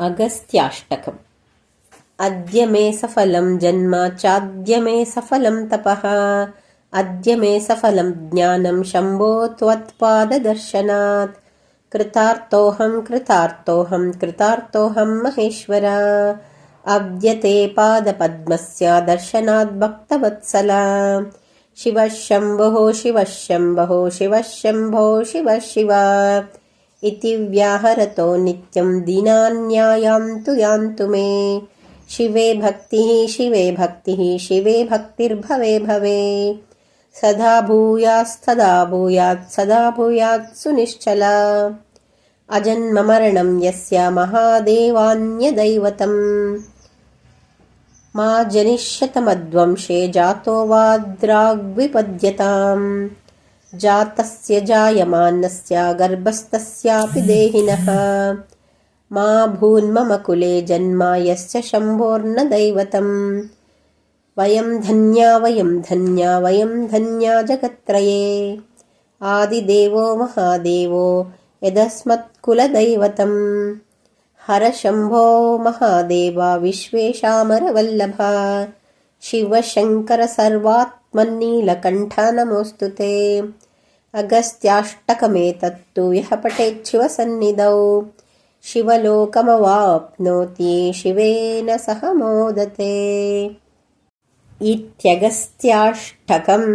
अगस्त्याष्टकम्। अद्य मे सफलं जन्म चाद्य मे सफलं तपः। अद्य मे सफलं ज्ञानं शम्भो त्वत्पाददर्शनात्। कृतार्थोऽहं कृतार्थोऽहं कृतार्थोऽहं महेश्वर। अद्य ते पादपद्मस्य दर्शनात् भक्तवत्सला। शिवः शम्भोः शिवः शम्भोः, शिवः शम्भो, शिवः शिव। इति व्याहरतो नित्यं दीनान्यायान्तु यान्तु मे। शिवे भक्तिः शिवे भक्तिः शिवे भक्तिर्भवे भवे। सदा भूयात्सदा भूयात् सदा भूयात् सुनिश्चला। अजन्ममरणं यस्य महादेवान्यदैवतम्। मा जनिष्यतमद्वंशे जातो वाद्राग्विपद्यताम् जातस्य जायमानस्य गर्भस्तस्यापि देहिनः। मा भून्मम कुले जन्म शम्भोर्न दैवतम्। वयं धन्या वयं धन्या वयं धन्या जगत्त्रये। आदिदेवो महादेवो यदस्मत्कुलदैवतम्। हरशम्भो महादेव विश्वेशामरवल्लभा शिवशङ्कर सर्वात्मन्नीलकण्ठ नमोऽस्तु ते अगस्त्याष्टकमेतत्तु यः पठेच्छिवसन्निधौ शिवलोकमवाप्नोति शिवेन सह मोदते इत्यगस्त्याष्टकम्